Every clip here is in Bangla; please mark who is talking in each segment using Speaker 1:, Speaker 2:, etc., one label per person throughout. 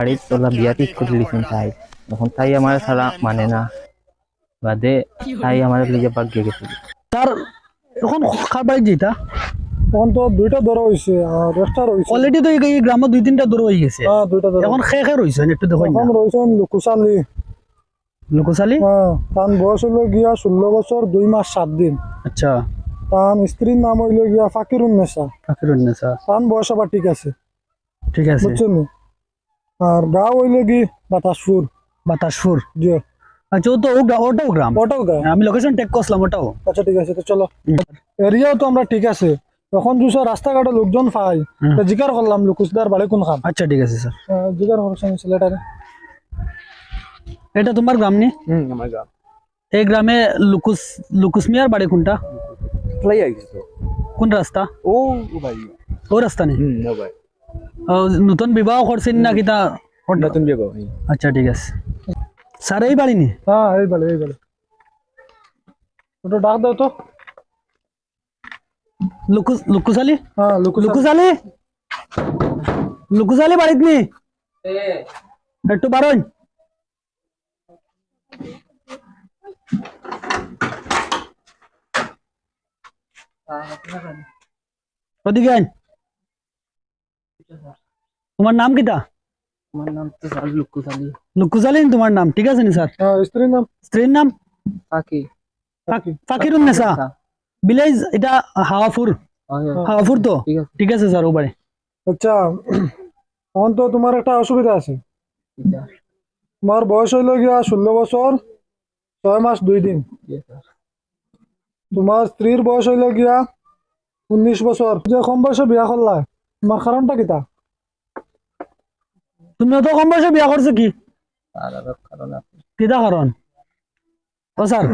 Speaker 1: বাড়ির তোলা বিয়া ঠিক করে লিখেন তাই। এখন তাই আমার ছাড়া মানে না। বাদে তাই আমার বাগ্যে গেছিল
Speaker 2: তার এখন খার বাড়ি যেটা।
Speaker 3: তখন তো দুইটা ধরা হয়েছে আর একটা রয়েছে
Speaker 2: অলরেডি তো এই গ্রামে দুই তিনটা দূর হয়ে গেছে।
Speaker 3: হ্যাঁ দুইটা
Speaker 2: এখন খে খে রয়েছে একটু দেখো
Speaker 3: এখন রয়েছেন লুকুসালি।
Speaker 2: লোকশালী
Speaker 3: হ্যাঁ তার বয়স হইল গিয়া ষোলো বছর দুই মাস সাত দিন।
Speaker 2: আচ্ছা।
Speaker 3: তার স্ত্রীর নাম হইল গিয়া ফাকিরুন্নেসা
Speaker 2: ফাকিরুন্নেসা
Speaker 3: তার বয়স আবার ঠিক আছে।
Speaker 2: ঠিক আছে।
Speaker 3: বুঝছেন নি? আর গাঁও হইল কি? বাতাসপুর।
Speaker 2: বাতাসপুর?
Speaker 3: যে
Speaker 2: আচ্ছা ও তো ও গ্রা- ওটাও গ্রাম?
Speaker 3: ওটাও গাঁ
Speaker 2: আমি লোকেশন টেক করছিলাম ওটাও।
Speaker 3: আচ্ছা ঠিক আছে তো চলো। এরিয়াও তো আমরা ঠিক আছে। তখন দুশো রাস্তাঘাটে লোকজন পাই
Speaker 2: হুম।
Speaker 3: তো জিজ্ঞার করলাম লুকুসদার বাড়ি কোন খাম।
Speaker 2: আচ্ছা ঠিক আছে স্যার
Speaker 3: আহ, জিজ্ঞার করছেন ছেলেটারে
Speaker 2: এটা তোমার গ্রাম নি?
Speaker 4: হুম আমার গান
Speaker 2: এই গ্রামে লুকুস লুকুস মিয়ার বাড়ি কোনটা
Speaker 4: ফ্লাই আইছে তো
Speaker 2: কোন রাস্তা
Speaker 4: ও ও ভাই
Speaker 2: ও রাস্তা নেই
Speaker 4: হুম ও ভাই
Speaker 2: নতুন বিবাহ করছেন না কিতা?
Speaker 4: নতুন বিয়ে ভাই
Speaker 2: আচ্ছা ঠিক আছে। স্যার এই বাড়ি নি?
Speaker 3: হ্যাঁ এই বেলে এই বেলে ওটা ডাক দাও তো
Speaker 2: লুকুস লুকুসালি
Speaker 3: হ্যাঁ লুকুস
Speaker 2: লুকুসালি লুকুসালি বাড়িত নি? একটু বারোই ওদিকে আইন। তোমার নাম কিটা?
Speaker 1: আমার নাম তো স্যার
Speaker 2: তোমার নাম ঠিক আছে নি স্যার?
Speaker 3: হ্যাঁ স্ত্রীর নাম?
Speaker 2: স্ত্রীর নাম?
Speaker 1: ফাঁকি।
Speaker 2: ফাকিরুন্নেসা ভিলেজ এটা হাওয়াফুর। হাওয়াফুর তো?
Speaker 1: ঠিক আছে।
Speaker 2: স্যার ও বাড়ি
Speaker 3: আচ্ছা এখন তো তোমার একটা অসুবিধা আছে। তোমার বয়স হইল গিয়া ষোলো বছর ছয় মাস দুই দিন। তোমার স্ত্রীর বয়স হইল গিয়া উনিশ বছর। যে কম বয়সে বিয়া করলা তোমার কারণটা কিতা
Speaker 2: তুমি তো কম বয়সে বিয়া করছ কি? কিতা কারণ? ও স্যার।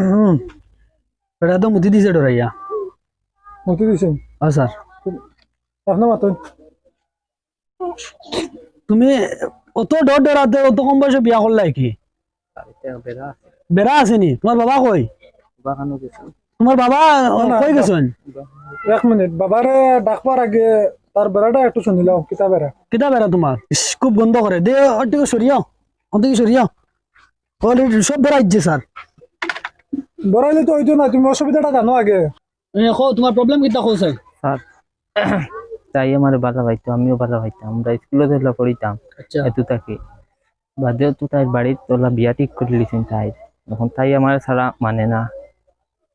Speaker 2: এটা তো মুতি দিছে ডরাইয়া
Speaker 3: মতি দিছেন
Speaker 2: ও স্যার।
Speaker 3: আপনার মাতুন
Speaker 2: তুমি অত ডর ডরাতে অত কম বয়সে বিয়া করলাই কি?
Speaker 1: বেড়া
Speaker 2: আসেনি তোমার বাবা কই? তোমার বাবা কই গেছেন
Speaker 3: এক মিনিট বাবারে ডাকবার আগে তার বেড়াটা একটু শুনিলাম কিতা বেড়া।
Speaker 2: কিতা বেড়া তোমার খুব গন্ধ করে দে অটিকে সরিয়াও অটিকে সরিয়াও অলরেডি সব বেড়া ইচ্ছে স্যার
Speaker 3: বড়াইলে তো হইতো না তুমি অসুবিধাটা জানো আগে।
Speaker 2: তোমার প্রবলেম কিতা কো স্যার
Speaker 1: স্যার তাই আমার বাধা পাইতো আমিও বাধা পাইতাম আমরা স্কুলে ধরলা পড়িতাম
Speaker 2: আচ্ছা।
Speaker 1: এত তাকে। বাদেও তো তাই বাড়ির তোলা বিয়া ঠিক করে লিখেন তাই। এখন তাই আমার ছাড়া মানে না।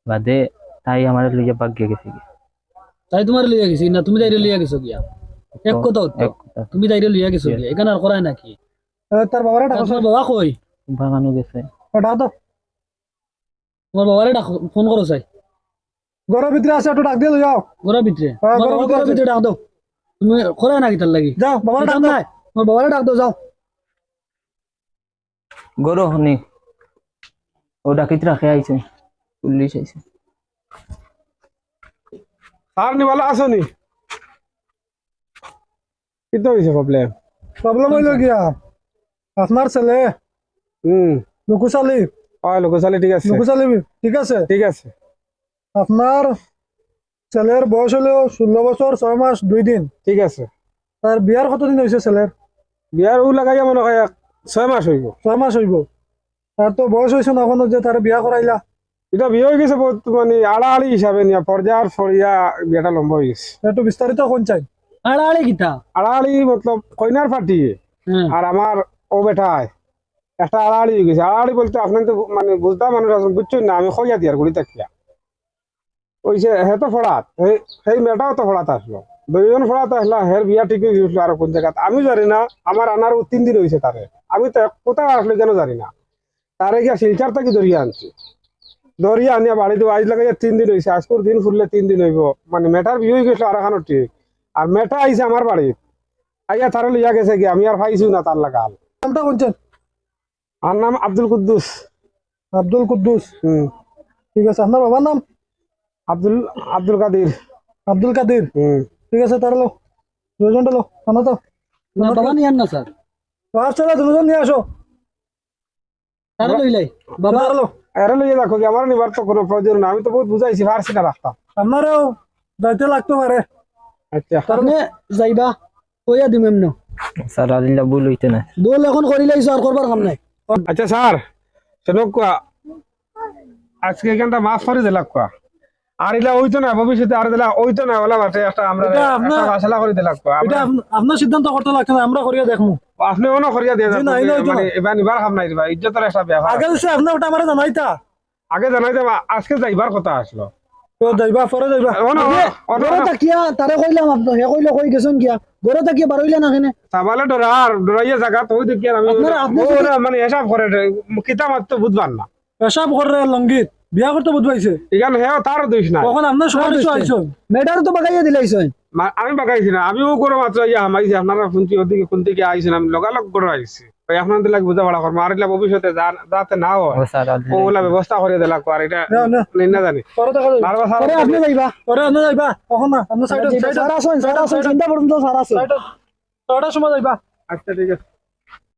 Speaker 1: বাদে তাই আমার লিগে বাগ্যে গেছে কি।
Speaker 2: তাই তোমার লিয়া গেছি। না তুমি তাইরে লিয়া গেছো গিয়া। এক কথা তুমি তাইরে লিয়া গেছো গিয়া। এখানে আর করাই নাকি?
Speaker 3: তার বাবারে ডাকো
Speaker 2: তোমার বাবা কই?
Speaker 1: বাগানো গেছে।
Speaker 3: ডাক দাও।
Speaker 2: তোমার বাবারে ডাক ফোন করো চাই।
Speaker 3: ঘরের ভিতরে আছে একটু ডাক দিয়ে যাও
Speaker 2: ঘরের ভিতরে?
Speaker 3: হ্যাঁ, ঘরের ভিতরে
Speaker 2: ডাক দাও। তুমি করাই নাকি তার লাগি?
Speaker 3: যাও বাবারে ডাক
Speaker 2: ডাক
Speaker 3: দাও।
Speaker 2: তোমার বাবারে ডাক দাও যাও।
Speaker 1: গরো হনি। ও ডাকিত রাখে আইছে। পুলিশ আইছে।
Speaker 4: আর নি ভালো আছো নি? কি তো হইছে প্রবলেম
Speaker 3: প্রবলেম হইল গিয়া। আপনার ছেলে
Speaker 4: হুম
Speaker 3: লুকুসালি
Speaker 4: হয় লোকশালী ঠিক আছে।
Speaker 3: লুকুসালি ঠিক আছে?
Speaker 4: ঠিক আছে।
Speaker 3: আপনার ছেলের বয়স হলো ষোলো বছর ছয় মাস দুই দিন।
Speaker 4: ঠিক আছে।
Speaker 3: তার বিয়ার কতদিন হয়েছে ছেলের
Speaker 4: বিয়ার উ লাগাইয়া মনে হয় ছয় মাস হইব
Speaker 3: ছয় মাস হইব তার তো বয়স হয়েছে না এখনও যে তার বিয়া করাইলা
Speaker 4: এটা বিয়ে হয়ে গেছে বহুত মানে আড়াআড়ি হিসাবে নিয়া পর্যায়ের ফরিয়া বিয়াটা লম্বা হয়ে গেছে।
Speaker 3: একটু বিস্তারিত কোন চাই?
Speaker 2: আড়াআড়ি কিতা?
Speaker 4: আড়াআড়ি মতলব কইনার পার্টি
Speaker 2: হ্যাঁ।
Speaker 4: আর আমার ও বেটায় একটা আড়াআড়ি হয়ে গেছে। আড়াআড়ি বলতে আপনার তো মানে বুঝতা মানুষ আছেন বুঝছেন না আমি খইয়া দিয়ার গুড়ি তাকিয়া। ওই যে হে তো ফড়াত সেই সেই মেয়েটাও তো ফড়াত আসলো। দুইজন ফড়াত আসলা হের বিয়া ঠিক হয়ে গেছিল আর কোন জায়গাত। আমি জানি না আমার আনার তিন দিন হয়েছে তারে। আমি তো কোথায় আসলো কেন জানি না। তারে গিয়া শিলচার থেকে ধরিয়া আনছি। ধরিয়া আনিয়া বাড়িতে আজ লাগাইয়া তিন দিন হয়েছে আজকের দিন ফুললে তিন দিন হইব। মানে মেটার বিয়ে হয়ে গেছিল আর এখানো ঠিক। আর মেটা আইছে আমার বাড়িত। আইয়া তারে লইয়া গেছে কি আমি আর পাইছি না তার লাগাল
Speaker 3: নামটা কোনছেন
Speaker 4: আর নাম আব্দুল কুদ্দুস।
Speaker 3: আব্দুল কুদ্দুস?
Speaker 4: হুম।
Speaker 3: ঠিক আছে আপনার বাবার নাম?
Speaker 4: আব্দুল আব্দুল কাদির।
Speaker 3: আব্দুল কাদির?
Speaker 4: হুম।
Speaker 3: ঠিক আছে তার লো দুজনটা লো খানা তো।
Speaker 2: তোমার বাবা নিয়ান না স্যার।
Speaker 3: পাঁচ ছেলে দুজন নিয়ে আসো।
Speaker 2: তারা লইলাই বাবা
Speaker 3: তার লো।
Speaker 4: এরে লইয়া দেখো কি আমার নিবার তো কোনো প্রয়োজন না আমি তো বহুত বুঝাইছি পারছি না রাখতাম
Speaker 3: আমারও যাইতে লাগতো পারে।
Speaker 4: আচ্ছা।
Speaker 2: আপনি যাইবা কইয়া দিম এমন।
Speaker 1: স্যার আলিল্লা ভুল হইতে না
Speaker 2: বল এখন করিলেইছো আর করবার কাম নাই।
Speaker 4: আচ্ছা স্যার শোনো কোয়া আজকে এখানটা মাফ করে দিলাক কোয়া আর ইলা ওইতো না ভবিষ্যতে আর দিলা ওইতো না ওলা বাটে একটা আমরা
Speaker 3: এটা
Speaker 4: একটা ফাসলা করে দিলাক কোয়া
Speaker 3: এটা আপনার সিদ্ধান্ত করতে লাগছে না আমরা করিয়া দেখমু।
Speaker 4: আপনি করিয়া দিয়ে মানে এবার নিবার নাই দিবা ইজ্জতের একটা ব্যাপার
Speaker 3: আগে দিছে আপনি ওটা আমার জানাইতা।
Speaker 4: আগে জানাই আজকে যাইবার কথা আসলো।
Speaker 3: তো যাইবা পরে যাইবা।
Speaker 4: অন্য অন্য
Speaker 2: ঘরে থাকিয়া তারে কইলাম আপনি হে কইলে কই গেছেন কিয়া? ঘরে থাকিয়া বারইলে না কেনে?
Speaker 4: সাবালে ডরার ডরাইয়া জায়গা আমি মানে হিসাব করে কিতা মাত্র বুঝবার না।
Speaker 3: করে লঙ্গিত। বিয়া করতে বুঝবাইছে?
Speaker 4: এখানে হেও তারও দোষ নাই।
Speaker 3: কখন আপনার কিছু
Speaker 2: দোষ
Speaker 3: আইসো
Speaker 2: মেডার তো বাগাইয়া দিলাইছেন
Speaker 4: মা- আমি বাগাইছি না আমিও করে মাত্র ইয়া হামাইছি আপনারা শুনছি ওদিকে কোন দিকে আইছেন আমি লগালগ করে আইছি। ওই আপনাদের লাগে বুঝা পড়া করব আর এগুলা ভবিষ্যতে যা- যাতে না হয়
Speaker 1: ও স্যার
Speaker 4: ওগুলা ব্যবস্থা করে দিলা আর এটা
Speaker 3: না না।
Speaker 4: না জানি।
Speaker 2: পরে আপনি যাইবা।
Speaker 3: পরে আপনি যাইবা। কখন না আপনার সাইডে
Speaker 2: স্যার আসেন স্যার আসেন চিন্তা করুন তো স্যার আসেন।
Speaker 3: ছয়টার সময় যাইবা।
Speaker 4: আচ্ছা ঠিক আছে।